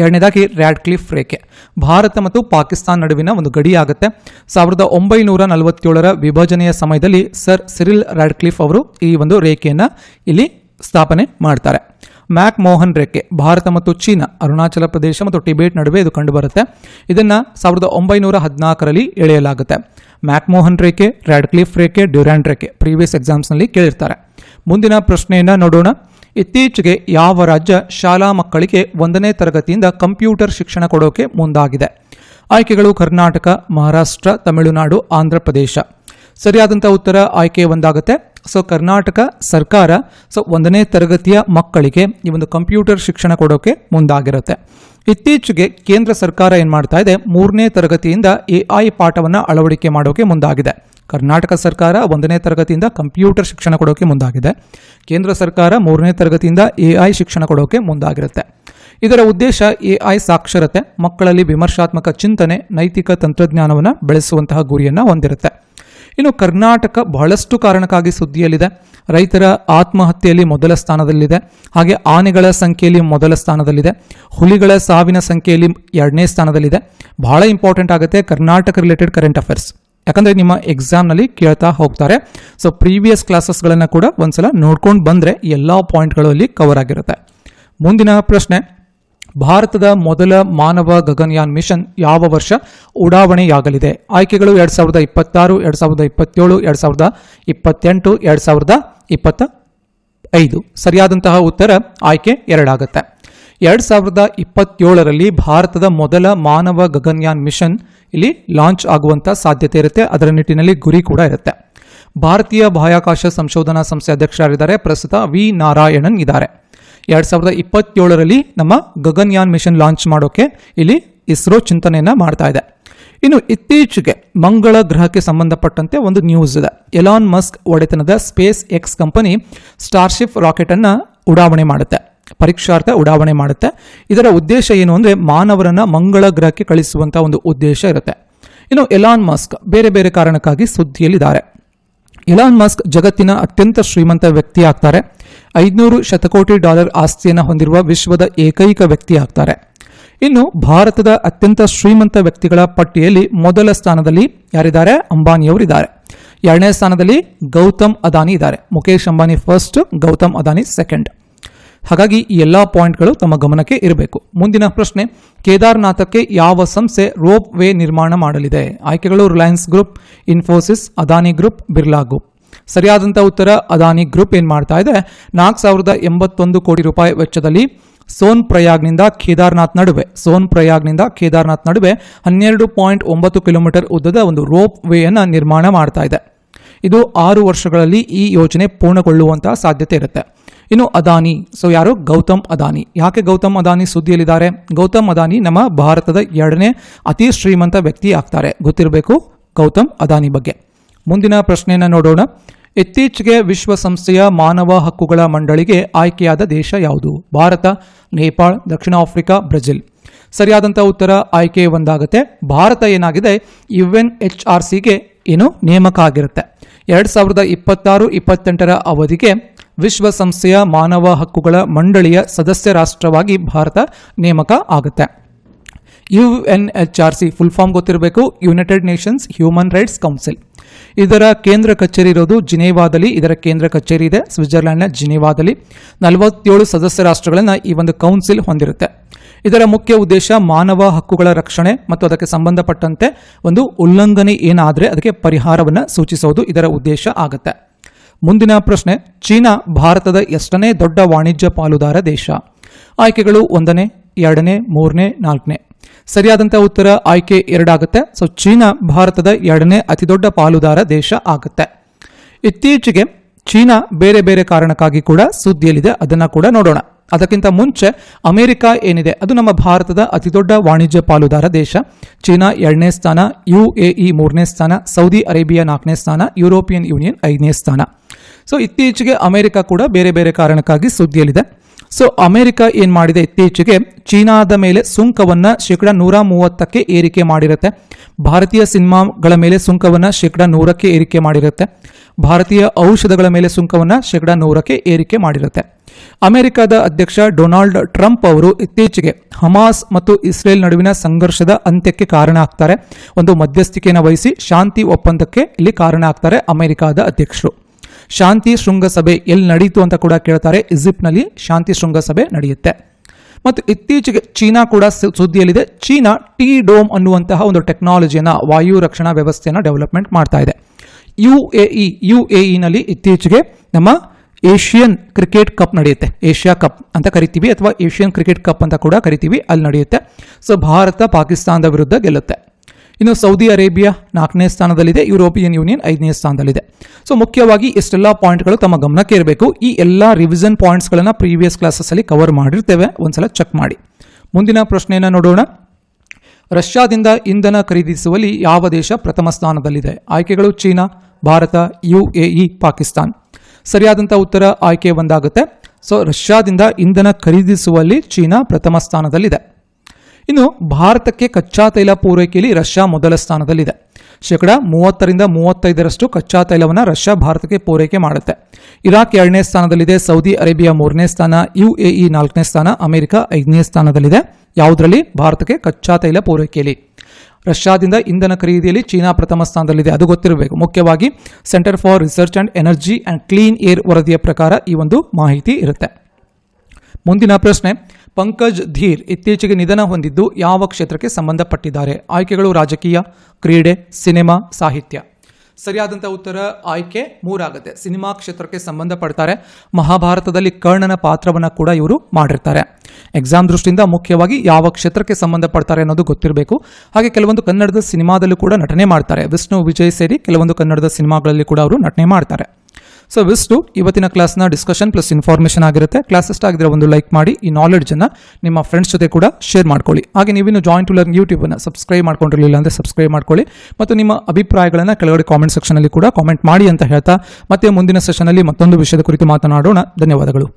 ಎರಡನೇದಾಗಿ ರ್ಯಾಡ್ ಕ್ಲಿಫ್ ರೇಖೆ. ಭಾರತ ಮತ್ತು ಪಾಕಿಸ್ತಾನ ನಡುವಿನ ಒಂದು ಗಡಿ ಆಗುತ್ತೆ ಸಾವಿರದ ಒಂಬೈನೂರ ನಲವತ್ತೇಳರ ವಿಭಜನೆಯ ಸಮಯದಲ್ಲಿ ಸರ್ ಸಿರಿಲ್ ರ್ಯಾಡ್ ಕ್ಲಿಫ್ ಅವರು ಈ ಒಂದು ರೇಖೆಯನ್ನು ಇಲ್ಲಿ ಸ್ಥಾಪನೆ ಮಾಡ್ತಾರೆ. ಮ್ಯಾಕ್ ಮೋಹನ್ ರೇಖೆ, ಭಾರತ ಮತ್ತು ಚೀನಾ, ಅರುಣಾಚಲ ಪ್ರದೇಶ ಮತ್ತು ಟಿಬೇಟ್ ನಡುವೆ ಇದು ಕಂಡುಬರುತ್ತೆ. ಇದನ್ನು ಸಾವಿರದ ಒಂಬೈನೂರ ಹದಿನಾಲ್ಕರಲ್ಲಿ ಎಳೆಯಲಾಗುತ್ತೆ. ಮ್ಯಾಕ್ ಮೋಹನ್ ರೇಖೆ ರ್ಯಾಡ್ ಕ್ಲಿಫ್ ರೇಖೆ ಡ್ಯೂರ್ಯಾಂಡ್ ರೇಖೆ ಪ್ರೀವಿಯಸ್ ಎಕ್ಸಾಮ್ಸ್ನಲ್ಲಿ ಕೇಳಿರ್ತಾರೆ. ಮುಂದಿನ ಪ್ರಶ್ನೆಯನ್ನು ನೋಡೋಣ. ಇತ್ತೀಚೆಗೆ ಯಾವ ರಾಜ್ಯ ಶಾಲಾ ಮಕ್ಕಳಿಗೆ ಒಂದನೇ ತರಗತಿಯಿಂದ ಕಂಪ್ಯೂಟರ್ ಶಿಕ್ಷಣ ಕೊಡೋಕೆ ಮುಂದಾಗಿದೆ? ಆಯ್ಕೆಗಳು ಕರ್ನಾಟಕ, ಮಹಾರಾಷ್ಟ್ರ, ತಮಿಳುನಾಡು, ಆಂಧ್ರ ಪ್ರದೇಶ. ಸರಿಯಾದಂಥ ಉತ್ತರ ಆಯ್ಕೆ ಒಂದಾಗುತ್ತೆ. ಸೊ ಕರ್ನಾಟಕ ಸರ್ಕಾರ ಸೊ ಒಂದನೇ ತರಗತಿಯ ಮಕ್ಕಳಿಗೆ ಈ ಒಂದು ಕಂಪ್ಯೂಟರ್ ಶಿಕ್ಷಣ ಕೊಡೋಕೆ ಮುಂದಾಗಿರುತ್ತೆ. ಇತ್ತೀಚೆಗೆ ಕೇಂದ್ರ ಸರ್ಕಾರ ಏನು ಮಾಡ್ತಾ ಇದೆ? ಮೂರನೇ ತರಗತಿಯಿಂದ ಎ ಐ ಪಾಠವನ್ನು ಅಳವಡಿಕೆ ಮಾಡೋಕೆ ಮುಂದಾಗಿದೆ. ಕರ್ನಾಟಕ ಸರ್ಕಾರ ಒಂದನೇ ತರಗತಿಯಿಂದ ಕಂಪ್ಯೂಟರ್ ಶಿಕ್ಷಣ ಕೊಡೋಕೆ ಮುಂದಾಗಿದೆ. ಕೇಂದ್ರ ಸರ್ಕಾರ ಮೂರನೇ ತರಗತಿಯಿಂದ ಎ ಐ ಶಿಕ್ಷಣ ಕೊಡೋಕೆ ಮುಂದಾಗಿರುತ್ತೆ. ಇದರ ಉದ್ದೇಶ ಎ ಐ ಸಾಕ್ಷರತೆ, ಮಕ್ಕಳಲ್ಲಿ ವಿಮರ್ಶಾತ್ಮಕ ಚಿಂತನೆ, ನೈತಿಕ ತಂತ್ರಜ್ಞಾನವನ್ನು ಬೆಳೆಸುವಂತಹ ಗುರಿಯನ್ನು ಹೊಂದಿರುತ್ತೆ. ಇನ್ನು ಕರ್ನಾಟಕ ಬಹಳಷ್ಟು ಕಾರಣಕ್ಕಾಗಿ ಸುದ್ದಿಯಲ್ಲಿದೆ. ರೈತರ ಆತ್ಮಹತ್ಯೆಯಲ್ಲಿ ಮೊದಲ ಸ್ಥಾನದಲ್ಲಿದೆ. ಹಾಗೆ ಆನೆಗಳ ಸಂಖ್ಯೆಯಲ್ಲಿ ಮೊದಲ ಸ್ಥಾನದಲ್ಲಿದೆ. ಹುಲಿಗಳ ಸಾವಿನ ಸಂಖ್ಯೆಯಲ್ಲಿ ಎರಡನೇ ಸ್ಥಾನದಲ್ಲಿದೆ. ಬಹಳ ಇಂಪಾರ್ಟೆಂಟ್ ಆಗುತ್ತೆ ಕರ್ನಾಟಕ ರಿಲೇಟೆಡ್ ಕರೆಂಟ್ ಅಫೇರ್ಸ್ ಯಾಕಂದರೆ ನಿಮ್ಮ ಎಕ್ಸಾಮ್ನಲ್ಲಿ ಕೇಳ್ತಾ ಹೋಗ್ತಾರೆ. ಸೊ ಪ್ರೀವಿಯಸ್ ಕ್ಲಾಸಸ್ಗಳನ್ನು ಕೂಡ ಒಂದ್ಸಲ ನೋಡ್ಕೊಂಡು ಬಂದರೆ ಎಲ್ಲ ಪಾಯಿಂಟ್ಗಳು ಅಲ್ಲಿ ಕವರ್ ಆಗಿರುತ್ತೆ. ಮುಂದಿನ ಪ್ರಶ್ನೆ ಭಾರತದ ಮೊದಲ ಮಾನವ ಗಗನಯಾನ್ ಮಿಷನ್ ಯಾವ ವರ್ಷ ಉಡಾವಣೆಯಾಗಲಿದೆ? ಆಯ್ಕೆಗಳು ಎರಡು ಸಾವಿರದ ಇಪ್ಪತ್ತಾರು, ಎರಡು ಸಾವಿರದ ಇಪ್ಪತ್ತೇಳು, ಎರಡು ಸಾವಿರದ ಇಪ್ಪತ್ತೆಂಟು, ಎರಡು ಸಾವಿರದ ಇಪ್ಪತ್ತ ಐದು ಸರಿಯಾದಂತಹ ಉತ್ತರ ಆಯ್ಕೆ ಎರಡಾಗುತ್ತೆ. ಎರಡು ಸಾವಿರದ ಇಪ್ಪತ್ತೇಳರಲ್ಲಿ ಭಾರತದ ಮೊದಲ ಮಾನವ ಗಗನಯಾನ್ ಮಿಷನ್ ಇಲ್ಲಿ ಲಾಂಚ್ ಆಗುವಂಥ ಸಾಧ್ಯತೆ ಇರುತ್ತೆ. ಅದರ ನಿಟ್ಟಿನಲ್ಲಿ ಗುರಿ ಕೂಡ ಇರುತ್ತೆ. ಭಾರತೀಯ ಬಾಹ್ಯಾಕಾಶ ಸಂಶೋಧನಾ ಸಂಸ್ಥೆ ಅಧ್ಯಕ್ಷರಾಗಿದ್ದಾರೆ. ಪ್ರಸ್ತುತ ವಿ ನಾರಾಯಣನ್ ಇದ್ದಾರೆ. ಎರಡು ಸಾವಿರದ ಇಪ್ಪತ್ತೇಳರಲ್ಲಿ ನಮ್ಮ ಗಗನ್ಯಾನ್ ಮಿಷನ್ ಲಾಂಚ್ ಮಾಡೋಕೆ ಇಲ್ಲಿ ಇಸ್ರೋ ಚಿಂತನೆಯನ್ನು ಮಾಡ್ತಾ ಇದೆ. ಇನ್ನು ಇತ್ತೀಚೆಗೆ ಮಂಗಳ ಗ್ರಹಕ್ಕೆ ಸಂಬಂಧಪಟ್ಟಂತೆ ಒಂದು ನ್ಯೂಸ್ ಇದೆ. ಎಲಾನ್ ಮಸ್ಕ್ ಒಡೆತನದ ಸ್ಪೇಸ್ ಎಕ್ಸ್ ಕಂಪನಿ ಸ್ಟಾರ್ಶಿಪ್ ರಾಕೆಟನ್ನು ಉಡಾವಣೆ ಮಾಡುತ್ತೆ. ಪರೀಕ್ಷಾರ್ಥ ಉಡಾವಣೆ ಮಾಡುತ್ತೆ. ಇದರ ಉದ್ದೇಶ ಏನು ಅಂದರೆ ಮಾನವರನ್ನ ಮಂಗಳ ಗ್ರಹಕ್ಕೆ ಕಳಿಸುವಂಥ ಒಂದು ಉದ್ದೇಶ ಇರುತ್ತೆ. ಇನ್ನು ಎಲಾನ್ ಮಸ್ಕ್ ಬೇರೆ ಬೇರೆ ಕಾರಣಕ್ಕಾಗಿ ಸುದ್ದಿಯಲ್ಲಿದ್ದಾರೆ. ಇಲಾನ್ ಮಸ್ಕ್ ಜಗತ್ತಿನ ಅತ್ಯಂತ ಶ್ರೀಮಂತ ವ್ಯಕ್ತಿ ಆಗ್ತಾರೆ ಐದುನೂರು ಶತಕೋಟಿ ಡಾಲರ್ ಆಸ್ತಿಯನ್ನು ಹೊಂದಿರುವ ವಿಶ್ವದ ಏಕೈಕ ವ್ಯಕ್ತಿ ಆಗ್ತಾರೆ ಇನ್ನು ಭಾರತದ ಅತ್ಯಂತ ಶ್ರೀಮಂತ ವ್ಯಕ್ತಿಗಳ ಪಟ್ಟಿಯಲ್ಲಿ ಮೊದಲ ಸ್ಥಾನದಲ್ಲಿ ಯಾರಿದ್ದಾರೆ? ಅಂಬಾನಿಯವರಿದ್ದಾರೆ ಎರಡನೇ ಸ್ಥಾನದಲ್ಲಿ ಗೌತಮ್ ಅದಾನಿ ಇದ್ದಾರೆ. ಮುಖೇಶ್ ಅಂಬಾನಿ ಫಸ್ಟ್ ಗೌತಮ್ ಅದಾನಿ ಸೆಕೆಂಡ್ ಹಾಗಾಗಿ ಈ ಎಲ್ಲ ಪಾಯಿಂಟ್ಗಳು ತಮ್ಮ ಗಮನಕ್ಕೆ ಇರಬೇಕು. ಮುಂದಿನ ಪ್ರಶ್ನೆ, ಕೇದಾರ್ನಾಥಕ್ಕೆ ಯಾವ ಸಂಸ್ಥೆ ರೋಪ್ ವೇ ನಿರ್ಮಾಣ ಮಾಡಲಿದೆ? ಆಯ್ಕೆಗಳು Reliance group, Infosys, Adani group, Birla group. ಸರಿಯಾದಂಥ ಉತ್ತರ, ಅದಾನಿ ಗ್ರೂಪ್ ಏನು ಮಾಡ್ತಾ ಇದೆ? ನಾಲ್ಕು ಸಾವಿರದ ಎಂಬತ್ತೊಂದು ಕೋಟಿ ರೂಪಾಯಿ ವೆಚ್ಚದಲ್ಲಿ ಸೋನ್ ಪ್ರಯಾಗ್ನಿಂದ ಕೇದಾರ್ನಾಥ್ ನಡುವೆ, ಸೋನ್ ಪ್ರಯಾಗ್ನಿಂದ ಕೇದಾರ್ನಾಥ್ ನಡುವೆ ಹನ್ನೆರಡು ಪಾಯಿಂಟ್ ಒಂಬತ್ತು ಕಿಲೋಮೀಟರ್ ಉದ್ದದ ಒಂದು ರೋಪ್ ವೇಯನ್ನು ನಿರ್ಮಾಣ ಮಾಡ್ತಾ ಇದೆ. ಇದು ಆರು ವರ್ಷಗಳಲ್ಲಿ ಈ ಯೋಜನೆ ಪೂರ್ಣಗೊಳ್ಳುವಂತಹ ಸಾಧ್ಯತೆ ಇರುತ್ತೆ. ಇನ್ನು ಅದಾನಿ. ಸೊ ಯಾರು? ಗೌತಮ್ ಅದಾನಿ. ಯಾಕೆ ಗೌತಮ್ ಅದಾನಿ ಸುದ್ದಿಯಲ್ಲಿದ್ದಾರೆ? ಗೌತಮ್ ಅದಾನಿ ನಮ್ಮ ಭಾರತದ ಎರಡನೇ ಅತಿ ಶ್ರೀಮಂತ ವ್ಯಕ್ತಿ ಆಗ್ತಾರೆ. ಗೊತ್ತಿರಬೇಕು? ಗೌತಮ್ ಅದಾನಿ ಬಗ್ಗೆ. ಮುಂದಿನ ಪ್ರಶ್ನೆಯನ್ನು ನೋಡೋಣ. ಇತ್ತೀಚೆಗೆ ವಿಶ್ವಸಂಸ್ಥೆಯ ಮಾನವ ಹಕ್ಕುಗಳ ಮಂಡಳಿಗೆ ಆಯ್ಕೆಯಾದ ದೇಶ ಯಾವುದು? ಭಾರತ, ನೇಪಾಳ, ದಕ್ಷಿಣ ಆಫ್ರಿಕಾ, ಬ್ರೆಜಿಲ್. ಸರಿಯಾದಂಥ ಉತ್ತರ ಆಯ್ಕೆ ಒಂದಾಗುತ್ತೆ. ಭಾರತ ಏನಾಗಿದೆ? ಯು ಎನ್ ಎಚ್ ಆರ್ ಸಿಗೆ ಏನು ನೇಮಕ ಆಗಿರುತ್ತೆ. ಎರಡು ಸಾವಿರದ ಇಪ್ಪತ್ತಾರು, ಇಪ್ಪತ್ತೆಂಟರ ಅವಧಿಗೆ ವಿಶ್ವಸಂಸ್ಥೆಯ ಮಾನವ ಹಕ್ಕುಗಳ ಮಂಡಳಿಯ ಸದಸ್ಯ ರಾಷ್ಟ್ರವಾಗಿ ಭಾರತ ನೇಮಕ ಆಗುತ್ತೆ. U N H R C full form ಗೊತ್ತಿರಬೇಕು United Nations Human Rights Council ಇದರ ಕೇಂದ್ರ ಕಚೇರಿ ಇರೋದು ಜಿನೇವಾದಲ್ಲಿ, ಇದರ ಕೇಂದ್ರ ಕಚೇರಿ ಇದೆ ಸ್ವಿಟ್ಜರ್ಲೆಂಡ್ನ ಜಿನೇವಾದಲ್ಲಿ. ನಲವತ್ತೇಳು ಸದಸ್ಯ ರಾಷ್ಟ್ರಗಳನ್ನು ಈ ಒಂದು ಕೌನ್ಸಿಲ್ ಹೊಂದಿರುತ್ತೆ. ಇದರ ಮುಖ್ಯ ಉದ್ದೇಶ ಮಾನವ ಹಕ್ಕುಗಳ ರಕ್ಷಣೆ ಮತ್ತು ಅದಕ್ಕೆ ಸಂಬಂಧಪಟ್ಟಂತೆ ಒಂದು ಉಲ್ಲಂಘನೆ ಏನಾದರೆ ಅದಕ್ಕೆ ಪರಿಹಾರವನ್ನು ಸೂಚಿಸೋದು ಇದರ ಉದ್ದೇಶ ಆಗುತ್ತೆ. ಮುಂದಿನ ಪ್ರಶ್ನೆ, ಚೀನಾ ಭಾರತದ ಎಷ್ಟನೇ ದೊಡ್ಡ ವಾಣಿಜ್ಯ ಪಾಲುದಾರ ದೇಶ? ಆಯ್ಕೆಗಳು ಒಂದನೇ, ಎರಡನೇ, ಮೂರನೇ, ನಾಲ್ಕನೇ. ಸರಿಯಾದಂಥ ಉತ್ತರ ಆಯ್ಕೆ ಎರಡಾಗುತ್ತೆ. ಸೊ ಚೀನಾ ಭಾರತದ ಎರಡನೇ ಅತಿದೊಡ್ಡ ಪಾಲುದಾರ ದೇಶ ಆಗುತ್ತೆ. ಇತ್ತೀಚೆಗೆ ಚೀನಾ ಬೇರೆ ಬೇರೆ ಕಾರಣಕ್ಕಾಗಿ ಕೂಡ ಸುದ್ದಿಯಲ್ಲಿದೆ. ಅದನ್ನು ಕೂಡ ನೋಡೋಣ. ಅದಕ್ಕಿಂತ ಮುಂಚೆ ಅಮೆರಿಕ ಏನಿದೆ, ಅದು ನಮ್ಮ ಭಾರತದ ಅತಿದೊಡ್ಡ ವಾಣಿಜ್ಯ ಪಾಲುದಾರ ದೇಶ. ಚೀನಾ ಎರಡನೇ ಸ್ಥಾನ ಯು ಎ ಇ ಮೂರನೇ ಸ್ಥಾನ, ಸೌದಿ ಅರೇಬಿಯಾ ನಾಲ್ಕನೇ ಸ್ಥಾನ, ಯುರೋಪಿಯನ್ ಯೂನಿಯನ್ ಐದನೇ ಸ್ಥಾನ. ಸೊ ಇತ್ತೀಚೆಗೆ ಅಮೆರಿಕ ಕೂಡ ಬೇರೆ ಬೇರೆ ಕಾರಣಕ್ಕಾಗಿ ಸುದ್ದಿಯಲ್ಲಿದೆ. ಸೊ ಅಮೆರಿಕ ಏನು ಮಾಡಿದೆ, ಇತ್ತೀಚೆಗೆ ಚೀನಾದ ಮೇಲೆ ಸುಂಕವನ್ನು ಶೇಕಡ ನೂರ ಮೂವತ್ತಕ್ಕೆ ಏರಿಕೆ ಮಾಡಿರುತ್ತೆ. ಭಾರತೀಯ ಸಿನಿಮಾಗಳ ಮೇಲೆ ಸುಂಕವನ್ನು ಶೇಕಡ ನೂರಕ್ಕೆ ಏರಿಕೆ ಮಾಡಿರುತ್ತೆ. ಭಾರತೀಯ ಔಷಧಗಳ ಮೇಲೆ ಸುಂಕವನ್ನು ಶೇಕಡ ನೂರಕ್ಕೆ ಏರಿಕೆ ಮಾಡಿರುತ್ತೆ. ಅಮೆರಿಕದ ಅಧ್ಯಕ್ಷ ಡೊನಾಲ್ಡ್ ಟ್ರಂಪ್ ಅವರು ಇತ್ತೀಚೆಗೆ ಹಮಾಸ್ ಮತ್ತು ಇಸ್ರೇಲ್ ನಡುವಿನ ಸಂಘರ್ಷದ ಅಂತ್ಯಕ್ಕೆ ಕಾರಣ ಆಗ್ತಾರೆ. ಒಂದು ಮಧ್ಯಸ್ಥಿಕೆಯನ್ನು ವಹಿಸಿ ಶಾಂತಿ ಒಪ್ಪಂದಕ್ಕೆ ಇಲ್ಲಿ ಕಾರಣ ಆಗ್ತಾರೆ ಅಮೆರಿಕದ ಅಧ್ಯಕ್ಷರು. ಶಾಂತಿ ಶೃಂಗಸಭೆ ಎಲ್ಲಿ ನಡೆಯಿತು ಅಂತ ಕೂಡ ಕೇಳ್ತಾರೆ. ಈಜಿಪ್ಟ್ನಲ್ಲಿ ಶಾಂತಿ ಶೃಂಗಸಭೆ ನಡೆಯುತ್ತೆ. ಮತ್ತು ಇತ್ತೀಚೆಗೆ ಚೀನಾ ಕೂಡ ಸುದ್ದಿಯಲ್ಲಿದೆ. ಚೀನಾ ಟಿ ಡೋಮ್ ಅನ್ನುವಂತಹ ಒಂದು ಟೆಕ್ನಾಲಜಿಯನ್ನು ವಾಯು ರಕ್ಷಣಾ ವ್ಯವಸ್ಥೆಯನ್ನು ಡೆವಲಪ್ಮೆಂಟ್ ಮಾಡ್ತಾ ಇದೆ. U A E, U A ಇನಲ್ಲಿ ಇತ್ತೀಚೆಗೆ ನಮ್ಮ ಏಷ್ಯನ್ ಕ್ರಿಕೆಟ್ ಕಪ್ ನಡೆಯುತ್ತೆ. ಏಷ್ಯಾ ಕಪ್ ಅಂತ ಕರಿತೀವಿ ಅಥವಾ ಏಷ್ಯನ್ ಕ್ರಿಕೆಟ್ ಕಪ್ ಅಂತ ಕೂಡ ಕರಿತೀವಿ, ಅಲ್ಲಿ ನಡೆಯುತ್ತೆ. ಸೊ ಭಾರತ ಪಾಕಿಸ್ತಾನದ ವಿರುದ್ಧ ಗೆಲ್ಲುತ್ತೆ. ಇನ್ನು ಸೌದಿ ಅರೇಬಿಯಾ ನಾಲ್ಕನೇ ಸ್ಥಾನದಲ್ಲಿದೆ, ಯುರೋಪಿಯನ್ ಯೂನಿಯನ್ ಐದನೇ ಸ್ಥಾನದಲ್ಲಿದೆ. ಸೊ ಮುಖ್ಯವಾಗಿ ಇಷ್ಟೆಲ್ಲ ಪಾಯಿಂಟ್ಗಳು ತಮ್ಮ ಗಮನಕ್ಕೆ ಇರಬೇಕು. ಈ ಎಲ್ಲ ರಿವಿಷನ್ ಪಾಯಿಂಟ್ಸ್ಗಳನ್ನು ಪ್ರೀವಿಯಸ್ ಕ್ಲಾಸಸ್ಸಲ್ಲಿ ಕವರ್ ಮಾಡಿರ್ತೇವೆ. ಒಂದ್ಸಲ ಚೆಕ್ ಮಾಡಿ. ಮುಂದಿನ ಪ್ರಶ್ನೆಯನ್ನು ನೋಡೋಣ. ರಷ್ಯಾದಿಂದ ಇಂಧನ ಖರೀದಿಸುವಲ್ಲಿ ಯಾವ ದೇಶ ಪ್ರಥಮ ಸ್ಥಾನದಲ್ಲಿದೆ? ಆಯ್ಕೆಗಳು China, Bharat U A E Pakistan. ಸರಿಯಾದಂಥ ಉತ್ತರ ಆಯ್ಕೆ ಒಂದಾಗುತ್ತೆ ಸೊ ರಷ್ಯಾದಿಂದ ಇಂಧನ ಖರೀದಿಸುವಲ್ಲಿ ಚೀನಾ ಪ್ರಥಮ ಸ್ಥಾನದಲ್ಲಿದೆ. ಇನ್ನು ಭಾರತಕ್ಕೆ ಕಚ್ಚಾ ತೈಲ ಪೂರೈಕೆಯಲ್ಲಿ ರಷ್ಯಾ ಮೊದಲ ಸ್ಥಾನದಲ್ಲಿದೆ. ಶೇಕಡ ಮೂವತ್ತರಿಂದ ಮೂವತ್ತೈದರಷ್ಟು ಕಚ್ಚಾ ತೈಲವನ್ನು ರಷ್ಯಾ ಭಾರತಕ್ಕೆ ಪೂರೈಕೆ ಮಾಡುತ್ತೆ. ಇರಾಕ್ ಎರಡನೇ ಸ್ಥಾನದಲ್ಲಿದೆ, ಸೌದಿ ಅರೇಬಿಯಾ ಮೂರನೇ ಸ್ಥಾನ ಯು ಎ ನಾಲ್ಕನೇ ಸ್ಥಾನ, ಅಮೆರಿಕ ಐದನೇ ಸ್ಥಾನದಲ್ಲಿದೆ. ಯಾವುದರಲ್ಲಿ? ಭಾರತಕ್ಕೆ ಕಚ್ಚಾ ತೈಲ ಪೂರೈಕೆಯಲ್ಲಿ. ರಷ್ಯಾದಿಂದ ಇಂಧನ ಖರೀದಿಯಲ್ಲಿ ಚೀನಾ ಪ್ರಥಮ ಸ್ಥಾನದಲ್ಲಿದೆ. ಅದು ಗೊತ್ತಿರಬೇಕು. ಮುಖ್ಯವಾಗಿ centre for research and energy and clean air ವರದಿಯ ಪ್ರಕಾರ ಈ ಒಂದು ಮಾಹಿತಿ ಇರುತ್ತೆ. ಮುಂದಿನ ಪ್ರಶ್ನೆ, ಪಂಕಜ್ ಧೀರ್ ಇತ್ತೀಚೆಗೆ ನಿಧನ ಹೊಂದಿದ್ದು ಯಾವ ಕ್ಷೇತ್ರಕ್ಕೆ ಸಂಬಂಧಪಟ್ಟಿದ್ದಾರೆ? ಆಯ್ಕೆಗಳು ರಾಜಕೀಯ, ಕ್ರೀಡೆ, ಸಿನಿಮಾ, ಸಾಹಿತ್ಯ. ಸರಿಯಾದಂಥ ಉತ್ತರ ಆಯ್ಕೆ ಮೂರಾಗುತ್ತೆ. ಸಿನಿಮಾ ಕ್ಷೇತ್ರಕ್ಕೆ ಸಂಬಂಧಪಡ್ತಾರೆ. ಮಹಾಭಾರತದಲ್ಲಿ ಕರ್ಣನ ಪಾತ್ರವನ್ನು ಕೂಡ ಇವರು ಮಾಡಿರ್ತಾರೆ. ಎಕ್ಸಾಮ್ ದೃಷ್ಟಿಯಿಂದ ಮುಖ್ಯವಾಗಿ ಯಾವ ಕ್ಷೇತ್ರಕ್ಕೆ ಸಂಬಂಧಪಡ್ತಾರೆ ಅನ್ನೋದು ಗೊತ್ತಿರಬೇಕು. ಹಾಗೆ ಕೆಲವೊಂದು ಕನ್ನಡದ ಸಿನಿಮಾದಲ್ಲೂ ಕೂಡ ನಟನೆ ಮಾಡ್ತಾರೆ. ವಿಷ್ಣು, ವಿಜಯ್ ಸೇರಿ ಕೆಲವೊಂದು ಕನ್ನಡದ ಸಿನಿಮಾಗಳಲ್ಲಿ ಕೂಡ ಅವರು ನಟನೆ ಮಾಡ್ತಾರೆ. ಸೊ ವಿಸ್ಟು ಇವತ್ತಿನ ಕ್ಲಾಸ್ನ ಡಿಸ್ಕಷನ್ ಪ್ಲಸ್ ಇನ್ಫಾರ್ಮೇಷನ್ ಆಗಿರುತ್ತೆ. ಕ್ಲಾಸ್ ಇಷ್ಟ ಆಗಿದ್ರೆ ಒಂದು ಲೈಕ್ ಮಾಡಿ, ಈ ನಾಲೆಡ್ಜನ್ನು ನಿಮ್ಮ ಫ್ರೆಂಡ್ಸ್ ಜೊತೆ ಕೂಡ ಶೇರ್ ಮಾಡ್ಕೊಳ್ಳಿ. ಹಾಗೆ ನೀವಿನ್ನು ಜಾಯಿಂಟ್ ಟು ಲರ್ನ್ ಯೂಟ್ಯೂಬನ್ನು ಸಬ್ಸ್ಕ್ರೈಬ್ ಮಾಡ್ಕೊಂಡಿರಲಿಲ್ಲ ಅಂದರೆ ಸಬ್ಸ್ಕ್ರೈಬ್ ಮಾಡ್ಕೊಳ್ಳಿ. ಮತ್ತು ನಿಮ್ಮ ಅಭಿಪ್ರಾಯಗಳನ್ನು ಕೆಳಗಡೆ ಕಾಮೆಂಟ್ ಸೆಕ್ಷನಲ್ಲಿ ಕೂಡ ಕಾಮೆಂಟ್ ಮಾಡಿ ಅಂತ ಹೇಳ್ತಾ, ಮತ್ತೆ ಮುಂದಿನ ಸೆಷನಲ್ಲಿ ಮತ್ತೊಂದು ವಿಷಯದ ಕುರಿತು ಮಾತನಾಡೋಣ. ಧನ್ಯವಾದಗಳು.